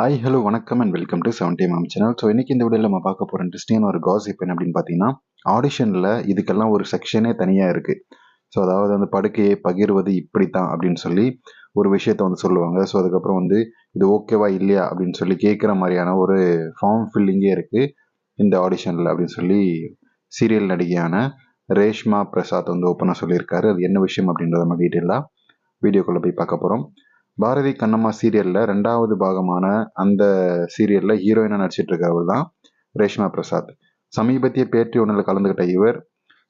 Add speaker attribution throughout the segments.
Speaker 1: Hi hello வணக்கம் and welcome to seventy ma'am channel so இன்னைக்கு இந்த வீடியோவில் நம்ம பார்க்க போகிற இன்ட்ரெஸ்டிங்கான ஒரு காசிப் என்ன அப்படின்னு பார்த்தீங்கன்னா ஆடிஷனில் இதுக்கெல்லாம் ஒரு செக்ஷனே தனியாக இருக்குது ஸோ அதாவது அந்த படுக்கையை பகிர்வது இப்படி தான் அப்படின்னு சொல்லி ஒரு விஷயத்த வந்து சொல்லுவாங்க. ஸோ அதுக்கப்புறம் வந்து இது ஓகேவா இல்லையா அப்படின்னு சொல்லி கேட்குற மாதிரியான ஒரு ஃபார்ம் ஃபில்லிங்கே இருக்குது இந்த ஆடிஷனில் அப்படின்னு சொல்லி சீரியல் நடிகையான ரேஷ்மா பிரசாத் வந்து ஓப்பனாக சொல்லியிருக்காரு. அது என்ன விஷயம் அப்படின்றத நம்ம டீட்டெயிலாக வீடியோக்குள்ளே போய் பார்க்க போகிறோம் பாரதி கண்ணம்மா சீரியலில் ரெண்டாவது பாகமான அந்த சீரியலில் ஹீரோயினாக நடிச்சிட்டு இருக்கவர் தான் ரேஷ்மா பிரசாத். சமீபத்திய பேட்டி ஒன்றில் கலந்துக்கிட்ட இவர்.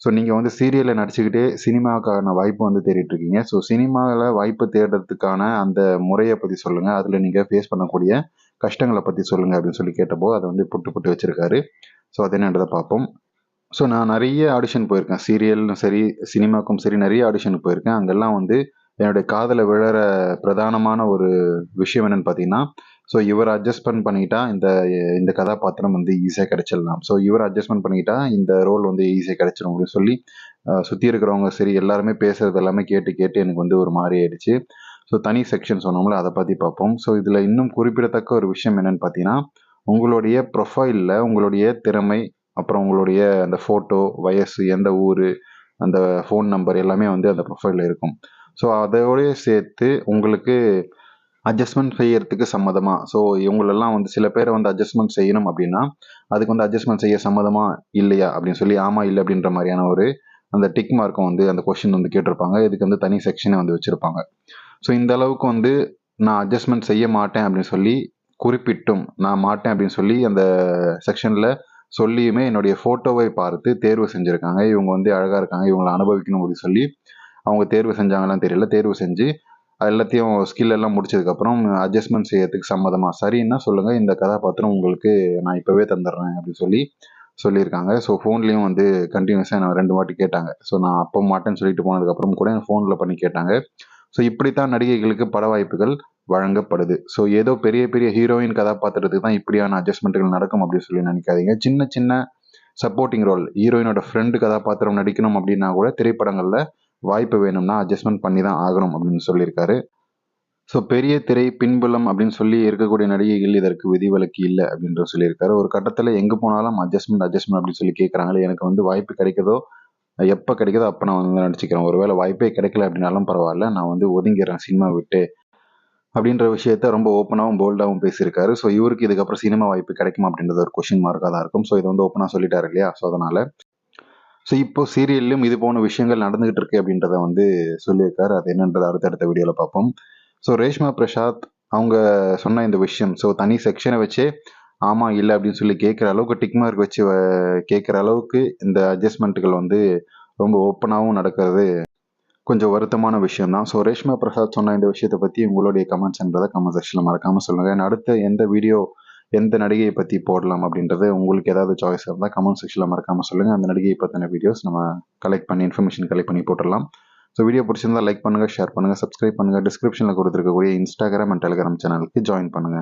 Speaker 1: ஸோ நீங்கள் வந்து சீரியலில் நடிச்சுக்கிட்டே சினிமாவுக்கான வாய்ப்பு வந்து தேடிட்டு இருக்கீங்க ஸோ சினிமாவில் வாய்ப்பு தேடுறதுக்கான அந்த முறையை பற்றி சொல்லுங்கள் அதில் நீங்கள் ஃபேஸ் பண்ணக்கூடிய கஷ்டங்களை பற்றி சொல்லுங்கள் அப்படின்னு சொல்லி கேட்டப்போ அதை வந்து புட்டு புட்டு வச்சுருக்காரு. ஸோ அது என்னன்றதை பார்ப்போம். ஸோ நான் நிறைய ஆடிஷன் போயிருக்கேன். சீரியலும் சரி சினிமாக்கும் சரி நிறைய ஆடிஷனுக்கு போயிருக்கேன். அங்கெல்லாம் வந்து என்னுடைய காதில் விழற பிரதானமான ஒரு விஷயம் என்னன்னு பார்த்தீங்கன்னா ஸோ இவர் அட்ஜஸ்ட்மெண்ட் பண்ணிட்டா இந்த இந்த கதாபாத்திரம் வந்து ஈஸியாக கிடைச்சிடலாம். ஸோ இவர் அட்ஜஸ்ட்மெண்ட் பண்ணிட்டா இந்த ரோல் வந்து ஈஸியாக கிடைச்சிடும் அப்படின்னு சொல்லி சுற்றி இருக்கிறவங்க சரி எல்லாருமே பேசுறது எல்லாமே கேட்டு கேட்டு எனக்கு வந்து ஒரு மாதிரி ஆயிடுச்சு. ஸோ தனி செக்ஷன் சொன்னோம்ல அதை பற்றி பார்ப்போம். ஸோ இதில் இன்னும் குறிப்பிடத்தக்க ஒரு விஷயம் என்னன்னு பார்த்தீங்கன்னா உங்களுடைய ப்ரொஃபைலில் உங்களுடைய திறமை அப்புறம் உங்களுடைய அந்த ஃபோட்டோ வயசு எந்த ஊர் அந்த ஃபோன் நம்பர் எல்லாமே வந்து அந்த ப்ரொஃபைலில் இருக்கும். ஸோ அதோடய சேர்த்து உங்களுக்கு அட்ஜஸ்ட்மெண்ட் செய்யறதுக்கு சம்மதமா? ஸோ இவங்களெல்லாம் வந்து சில பேரை வந்து அட்ஜஸ்ட்மெண்ட் செய்யணும் அப்படின்னா அதுக்கு வந்து அட்ஜஸ்ட்மெண்ட் செய்ய சம்மதமா இல்லையா? அப்படின்னு சொல்லி ஆமா இல்லை அப்படின்ற மாதிரியான ஒரு அந்த டிக் மார்க்கும் வந்து அந்த கொஷின் வந்து கேட்டிருப்பாங்க. இதுக்கு வந்து தனி செக்ஷனை வந்து வச்சுருப்பாங்க. ஸோ இந்த அளவுக்கு வந்து நான் அட்ஜஸ்ட்மெண்ட் செய்ய மாட்டேன் அப்படின்னு சொல்லி குறிப்பிட்டும். நான் மாட்டேன் அப்படின்னு சொல்லி அந்த செக்ஷனில் சொல்லியுமே என்னுடைய ஃபோட்டோவை பார்த்து தேர்வு செஞ்சுருக்காங்க. இவங்க வந்து அழகாக இருக்காங்க. இவங்களை அனுபவிக்கணும் அப்படின்னு சொல்லி அவங்க தேர்வு செஞ்சாங்களான்னு தெரியல. தேர்வு செஞ்சு எல்லாத்தையும் ஸ்கில் எல்லாம் முடிச்சதுக்கப்புறம் அட்ஜஸ்ட்மெண்ட் செய்யறதுக்கு சம்மதமாக சரின்னா சொல்லுங்கள் இந்த கதாபாத்திரம் உங்களுக்கு நான் இப்போவே தந்துடுறேன் அப்படின்னு சொல்லி சொல்லியிருக்காங்க. ஸோ ஃபோன்லேயும் வந்து கண்டினியூஸாக நான் ரெண்டு வாட்டி கேட்டாங்க. ஸோ நான் அப்போ மாட்டேன்னு சொல்லிட்டு போனதுக்கப்புறம் கூட என் ஃபோனில் பண்ணி கேட்டாங்க. ஸோ இப்படித்தான் நடிகைகளுக்கு பட வாய்ப்புகள் வழங்கப்படுது. ஸோ ஏதோ பெரிய பெரிய ஹீரோயின் கதாபாத்திரத்துக்கு தான் இப்படியான அட்ஜஸ்ட்மெண்ட்டுகள் நடக்கும் அப்படின்னு சொல்லி நினைக்காதீங்க. சின்ன சின்ன சப்போர்ட்டிங் ரோல் ஹீரோயினோட ஃப்ரெண்டு கதாபாத்திரம் நடிக்கணும் அப்படின்னா கூட திரைப்படங்களில் வாய்ப்பு வேணும்னா அட்ஜஸ்ட்மெண்ட் பண்ணி தான் ஆகணும் அப்படின்னு சொல்லியிருக்காரு. ஸோ பெரிய திரை பின்புலம் அப்படின்னு சொல்லி இருக்கக்கூடிய நடிகைகள் இதற்கு விதிவிலக்கு இல்லை அப்படின்ற சொல்லியிருக்காரு. ஒரு கட்டத்தில் எங்கே போனாலும் அட்ஜஸ்ட்மெண்ட் அட்ஜஸ்ட்மெண்ட் அப்படின்னு சொல்லி கேட்குறாங்களே எனக்கு வந்து வாய்ப்பு கிடைக்குதோ எப்போ கிடைக்குதோ அப்போ நான் வந்து நடிச்சுக்கிறேன். ஒருவேளை வாய்ப்பே கிடைக்கல அப்படின்னாலும் பரவாயில்ல நான் வந்து ஒதுங்கிறேன் சினிமா விட்டு அப்படின்ற விஷயத்த ரொம்ப ஓப்பனாகவும் போல்டாகவும் பேசியிருக்காரு. ஸோ இவருக்கு இதுக்கப்புறம் சினிமா வாய்ப்பு கிடைக்குமா அப்படின்றது ஒரு கொஷின் மார்க்காக தான் இருக்கும். ஸோ இதை வந்து ஓப்பனாக சொல்லிட்டாரு இல்லையா? ஸோ அதனால் ஸோ இப்போ சீரியல்லையும் இது போன விஷயங்கள் நடந்துகிட்டு இருக்கு அப்படின்றத வந்து சொல்லியிருக்காரு. அது என்னன்றது அடுத்தடுத்த வீடியோவில் பார்ப்போம். ஸோ ரேஷ்மா பிரசாத் அவங்க சொன்ன இந்த விஷயம். ஸோ தனி செக்ஷனை வச்சே ஆமாம் இல்லை அப்படின்னு சொல்லி கேட்குற அளவுக்கு டிக் மார்க் வச்சு கேட்குற அளவுக்கு இந்த அட்ஜஸ்ட்மெண்ட்டுகள் வந்து ரொம்ப ஓப்பனாகவும் நடக்கிறது கொஞ்சம் வருத்தமான விஷயம் தான் ஸோ ரேஷ்மா பிரசாத் சொன்ன இந்த விஷயத்தை பற்றி உங்களுடைய கமெண்ட்ஸ்ன்றதை கமெண்ட் செக்ஷனில் மறக்காமல் சொல்லுங்கள் அடுத்த எந்த வீடியோ எந்த நடிகையை பற்றி போடலாம் அப்படின்றது உங்களுக்கு ஏதாவது சாய்ஸ் இருந்தால் கமெண்ட் செக்ஷனில் மறக்காமல் சொல்லுங்கள் அந்த நடிகையை பற்றின வீடியோஸ் நம்ம கலெக்ட் பண்ணி இன்ஃபர்மேஷன் கலெக்ட் பண்ணி போட்டுடலாம். ஸோ வீடியோ பிடிச்சிருந்தா லைக் பண்ணுங்கள் ஷேர் பண்ணுங்கள் சப்ஸ்கிரைப் பண்ணுங்கள் டிஸ்கிரிப்ஷனில் கொடுத்துருக்கக்கூடிய இன்ஸ்டாகிராம் அண்ட் டெலிகிராம் சேனலுக்கு ஜாயின் பண்ணுங்கள்